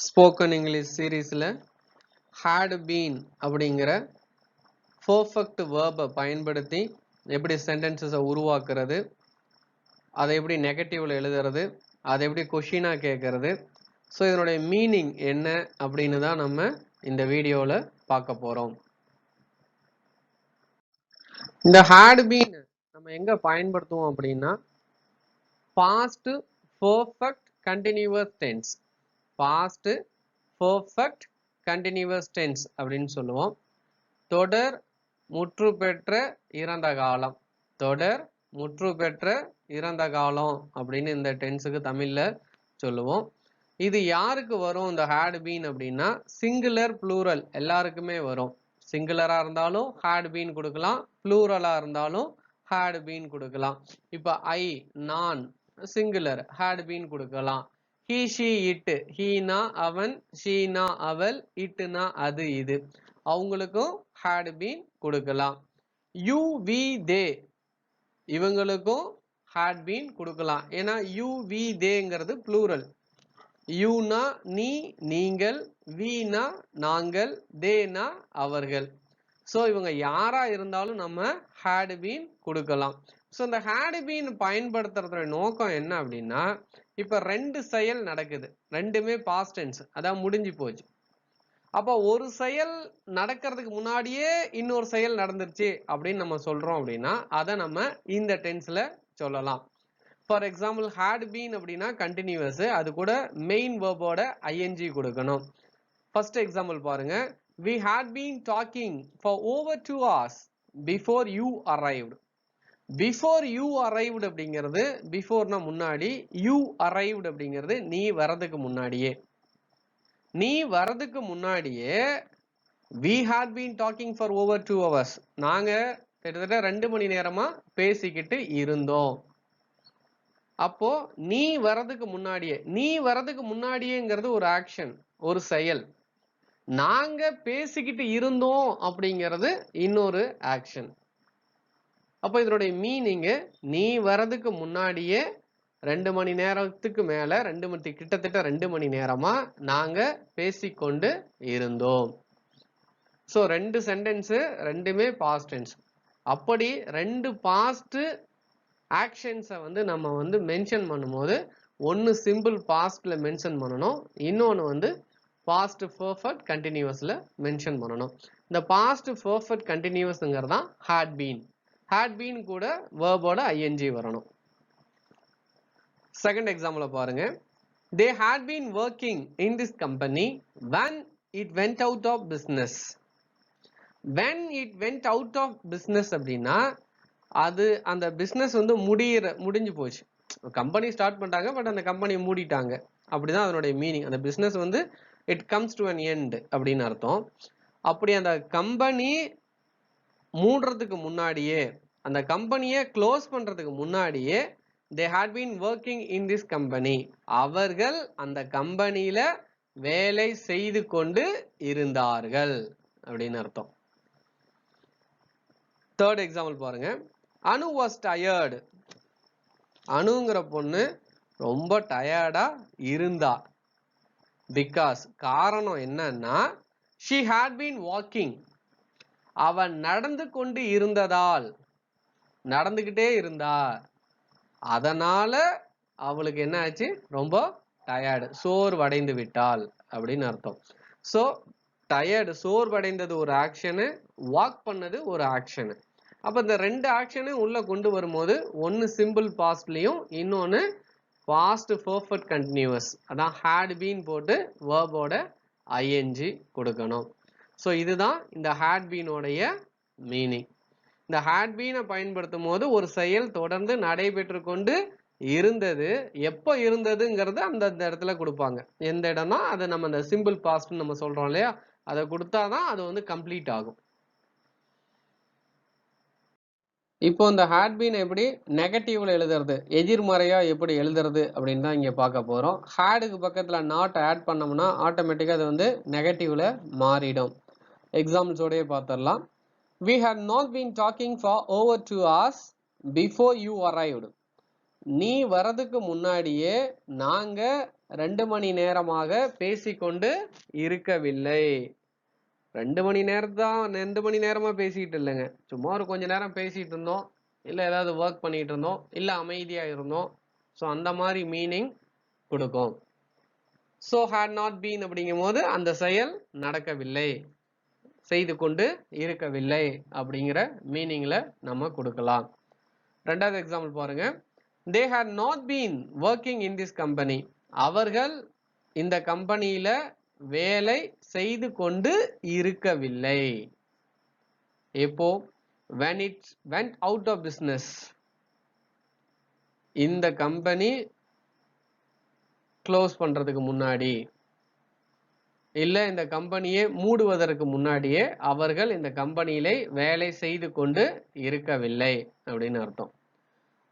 Spoken English சீரீஸில் had been அப்படிங்கிற perfect வேர்பை பயன்படுத்தி எப்படி சென்டென்சஸை உருவாக்குறது அதை எப்படி நெகட்டிவில் எழுதுறது அதை எப்படி கொஷினாக கேட்கறது ஸோ இதனுடைய மீனிங் என்ன அப்படின்னு தான் நம்ம இந்த வீடியோவில் பார்க்க போகிறோம் இந்த ஹேட் பீன் நம்ம எங்கே பயன்படுத்துவோம் அப்படின்னா past perfect continuous tense past perfect continuous tense அப்படின்னு சொல்லுவோம். தொடர் முற்று பெற்ற இறந்த காலம். தொடர் முற்று பெற்ற இறந்த காலம் அப்படின்னு இந்த டென்ஸுக்கு தமிழில் சொல்லுவோம். இது யாருக்கு வரும்? இந்த ஹேட் பீன் அப்படின்னா சிங்குலர் ப்ளூரல் எல்லாருக்குமே வரும். சிங்குலராக இருந்தாலும் ஹேட் பீன் கொடுக்கலாம். ப்ளூரலாக இருந்தாலும் ஹேட் பீன் கொடுக்கலாம். இப்போ ஐ நான் சிங்குலர் ஹேட் பீன் கொடுக்கலாம். ஹீ ஷீ இட்டு ஹீனா அவன் ஷீனா அவள் இட்டுனா அது இது. அவங்களுக்கும் ஹேட் பீன் கொடுக்கலாம். யூ வி தே இவங்களுக்கும் ஹேட் பீன் கொடுக்கலாம். ஏன்னா யூ வி தேங்கிறது ப்ளூரல் யூனா நீ நீங்கள் வீனா நாங்கள் தேனா அவர்கள். ஸோ இவங்க யாராக இருந்தாலும் நம்ம ஹேட் பீன் கொடுக்கலாம். ஸோ இந்த ஹேட் பீன் பயன்படுத்துறதோட நோக்கம் என்ன அப்படின்னா இப்போ ரெண்டு செயல் நடக்குது. ரெண்டுமே பாஸ்ட் டென்ஸ் அதான் முடிஞ்சு போச்சு. அப்போ ஒரு செயல் நடக்கிறதுக்கு முன்னாடியே இன்னொரு செயல் நடந்துருச்சு அப்படின்னு நம்ம சொல்றோம் அப்படின்னா அதை நம்ம இந்த டென்ஸ்ல சொல்லலாம். ஃபார் எக்ஸாம்பிள் ஹேட் பீன் அப்படின்னா கண்டினியூவஸ் அது கூட மெயின் வேர்போட ஐஎன்ஜி கொடுக்கணும். ஃபர்ஸ்ட் எக்ஸாம்பிள் பாருங்க. We had been talking for over two hours before you arrived before you arrived அப்படிங்கிறது பிஃபோர்னா முன்னாடி யூ அரைவ்டு அப்படிங்கிறது நீ வரதுக்கு முன்னாடியே. நீ வரதுக்கு முன்னாடியே we had been talking for over two hours நாங்கள் கிட்டத்தட்ட ரெண்டு மணி நேரமாக பேசிக்கிட்டு இருந்தோம். அப்போ நீ வரதுக்கு முன்னாடியே நீ வரதுக்கு முன்னாடியேங்கிறது ஒரு ஆக்ஷன் ஒரு செயல். நாங்கள் பேசிக்கிட்டு இருந்தோம் அப்படிங்கிறது இன்னொரு ஆக்ஷன் அப்போ இதனுடைய மீனிங்கு நீ வரதுக்கு முன்னாடியே ரெண்டு மணி நேரத்துக்கு மேலே ரெண்டு மணி கிட்டத்தட்ட ரெண்டு மணி நேரமாக நாங்கள் பேசிக்கொண்டு இருந்தோம். ஸோ ரெண்டு சென்டென்ஸு ரெண்டுமே பாஸ்ட் டென்ஸ் அப்படி ரெண்டு பாஸ்ட்டு ஆக்ஷன்ஸை வந்து நம்ம வந்து மென்ஷன் பண்ணும்போது ஒன்று சிம்பிள் பாஸ்டில் மென்ஷன் பண்ணணும் இன்னொன்று வந்து பாஸ்ட் பர்ஃபெக்ட் கண்டினியூவஸில் மென்ஷன் பண்ணணும். இந்த பாஸ்ட் பர்ஃபெக்ட் கண்டினியூவஸுங்கிறது தான் ஹேட் பீன் ஹேட் பீன் கூட வேர்போட ஐஎன்ஜி வரணும். செகண்ட் எக்ஸாம்பிள் பாருங்க. They had been working in this company when it went out of business when it went out of business அப்படின்னா அது அந்த பிஸ்னஸ் வந்து முடியிற முடிஞ்சு போச்சு. கம்பெனி ஸ்டார்ட் பண்ணிட்டாங்க பட் அந்த கம்பெனி மூடிட்டாங்க. அப்படிதான் அதனுடைய மீனிங் அந்த பிஸ்னஸ் வந்து it comes to an end அப்படின்னு அர்த்தம். அப்படி அந்த கம்பெனி மூடுறதுக்கு முன்னாடியே அந்த கம்பெனியை க்ளோஸ் பண்ணுறதுக்கு முன்னாடியே they had been working in this company அவர்கள் அந்த கம்பெனியில் வேலை செய்து கொண்டு இருந்தார்கள் அப்படின்னு அர்த்தம். தேர்ட் எக்ஸாம்பிள் பாருங்க. அனு வாஸ் டயர்டு அணுங்கிற பொண்ணு ரொம்ப டயர்டா இருந்தா. பிகாஸ் காரணம் என்னன்னா ஷி ஹேட் பீன் வாக்கிங் அவன் நடந்து கொண்டு இருந்ததால் நடந்துக்கிட்டே இருந்தா அதனால அவளுக்கு என்ன ஆச்சு? ரொம்ப டயர்டு சோர்வடைந்து விட்டாள் அப்படின்னு அர்த்தம். ஸோ டயர்டு சோர்வடைந்தது ஒரு ஆக்ஷனு வாக் பண்ணது ஒரு ஆக்ஷனு அப்போ இந்த ரெண்டு ஆக்ஷனும் உள்ளே கொண்டு வரும்போது ஒன்று சிம்பிள் பாஸ்ட்லேயும் இன்னொன்று பாஸ்ட் பர்ஃபெக்ட் கண்டினியூவஸ் அதான் ஹேட் பீன் போட்டு வேர்போட ஐஎன்ஜி கொடுக்கணும். ஸோ இதுதான் இந்த ஹேட் பீனோடைய மீனிங் இந்த ஹேட் பீனை பயன்படுத்தும் போது ஒரு செயல் தொடர்ந்து நடைபெற்று கொண்டு இருந்தது. எப்போ இருந்ததுங்கிறது அந்த இடத்துல கொடுப்பாங்க. எந்த இடம்னா அதை நம்ம அந்த சிம்பிள் பாஸ்ட்னு நம்ம சொல்கிறோம் இல்லையா? அதை கொடுத்தாதான் அது வந்து கம்ப்ளீட் ஆகும். இப்போ இந்த ஹேட்பீன் எப்படி நெகட்டிவ்ல எழுதுறது? எதிர்மறையா எப்படி எழுதுறது அப்படின்னு தான் இங்க பார்க்க போறோம். ஹேடுக்கு பக்கத்துல நாட் ஆட் பண்ணோம்னா ஆட்டோமேட்டிக்கா அது வந்து நெகட்டிவ்ல மாறிடும். எக்ஸாம்பிள்ஸோடய பார்த்துடலாம். We had not been talking for over two hours before you arrived நீ வரதுக்கு முன்னாடியே நாங்கள் ரெண்டு மணி நேரமாக பேசிக்கொண்டு இருக்கவில்லை. ரெண்டு மணி நேரத்தான் ரெண்டு மணி நேரமாக பேசிக்கிட்டு இல்லைங்க. சும்மா ஒரு கொஞ்ச நேரம் பேசிகிட்டு இருந்தோம். இல்லை ஏதாவது ஒர்க் பண்ணிகிட்டு இருந்தோம். இல்லை அமைதியாக இருந்தோம். ஸோ அந்த மாதிரி மீனிங் கொடுக்கும். ஸோ ஹேட் நாட் பீன் அப்படிங்கும் போது அந்த செயல் நடக்கவில்லை. செய்து கொண்டு இருக்கவில்லை அப்படிங்கிற மீனிங்கில் நம்ம கொடுக்கலாம். ரெண்டாவது எக்ஸாம்பிள் பாருங்க. They had not been working in this company அவர்கள் இந்த கம்பெனியில் வேலை செய்து கொண்டு இருக்கவில்லை. எப்போ? When its went out of business இந்த கம்பெனி க்ளோஸ் பண்ணுறதுக்கு முன்னாடி. இல்லை இந்த கம்பெனியை மூடுவதற்கு முன்னாடியே அவர்கள் இந்த கம்பெனியிலே வேலை செய்து கொண்டு இருக்கவில்லை அப்படின்னு அர்த்தம்.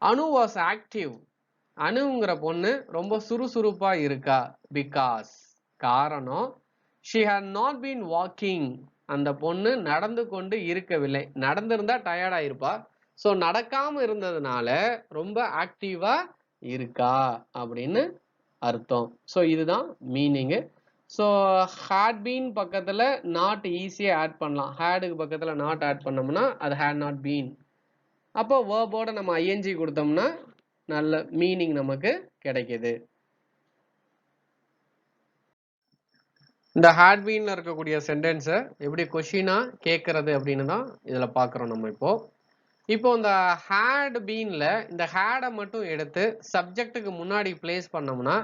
அணு வாஸ் ஆக்டிவ் அணுங்கிற பொண்ணு ரொம்ப சுறுசுறுப்பா இருக்கா? பிகாஸ் காரணம் she had not been walking அந்த பொண்ணு நடந்து கொண்டு இருக்கவில்லை. நடந்திருந்தா டயர்டா இருப்பா ஸோ நடக்காம இருந்ததுனால ரொம்ப ஆக்டிவா இருக்கா? அப்படின்னு அர்த்தம். ஸோ இதுதான் மீனிங்கு ஸோ ஹேட் பீன் பக்கத்தில் நாட் ஈஸியாக ஆட் பண்ணலாம். ஹேடுக்கு பக்கத்தில் நாட் ஆட் பண்ணோம்னா அது ஹேட் நாட் பீன் அப்போ வேர்போட நம்ம ஐஎன்ஜி கொடுத்தோம்னா நல்ல மீனிங் நமக்கு கிடைக்குது. இந்த ஹேட் பீன்ல இருக்கக்கூடிய சென்டென்ஸை எப்படி கொஷினா கேட்கறது அப்படின்னு தான் இதில் பார்க்குறோம் நம்ம இப்போ. இப்போ இந்த ஹேட் பீனில் இந்த ஹேடை மட்டும் எடுத்து சப்ஜெக்ட்டுக்கு முன்னாடி பிளேஸ் பண்ணோம்னா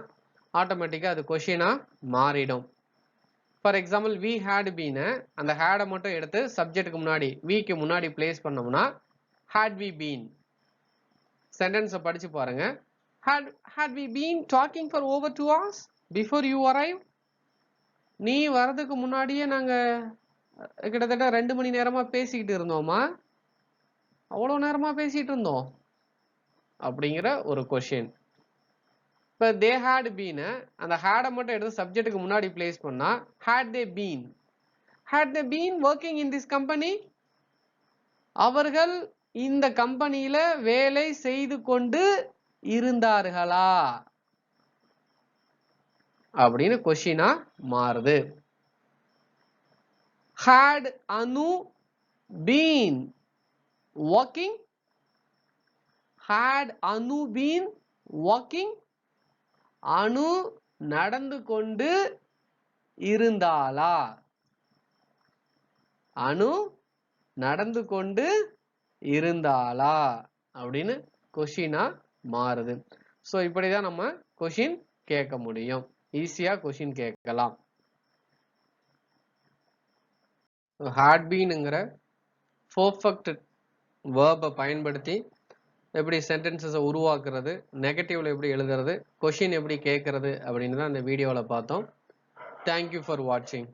ஆட்டோமேட்டிக்காக அது கொஷினாக மாறிடும். ஃபார் எக்ஸாம்பிள் வி ஹேட் பீனை அந்த ஹேடை மட்டும் எடுத்து சப்ஜெக்ட்டுக்கு முன்னாடி விக்கு முன்னாடி பிளேஸ் பண்ணோம்னா ஹேட் வி பீன் சென்டென்ஸை படித்து பாருங்கள் had had we been talking for over two hours before you arrive நீ வர்றதுக்கு முன்னாடியே நாங்கள் கிட்டத்தட்ட ரெண்டு மணி நேரமாக பேசிக்கிட்டு இருந்தோமா? அவ்வளோ நேரமாக பேசிகிட்டு இருந்தோம். அப்படிங்கிற ஒரு கொஷின் இப்போ தே ஹேட் பீன் அந்த ஹேடை மட்டும் எடுத்து சப்ஜெக்ட்டுக்கு முன்னாடி பிளேஸ் பண்ணா had they been had they been working in this company அவர்கள் இந்த கம்பெனியில வேலை செய்து கொண்டு இருந்தார்களா? அப்படின்னு கொஷினா மாறுது. Had Anu been working had Anu been working அணு நடந்து கொண்டு இருந்தாளா? அணு நடந்து கொண்டு இருந்தாளா? அப்படின்னு கொஷினா மாறுது. ஸோ இப்படிதான் நம்ம கொஷின் கேட்க முடியும். ஈஸியா கொஷின் கேட்கலாம். ஹார்ட் பீனுங்கிற பர்ஃபெக்ட் வேர்பை பயன்படுத்தி எப்படி சென்டென்சஸை உருவாக்குறது நெகட்டிவ்ல எப்படி எழுதுறது கொஷின் எப்படி கேட்கறது அப்படின்னு தான் இந்த வீடியோவில் பார்த்தோம். தேங்க்யூ ஃபார் வாட்சிங்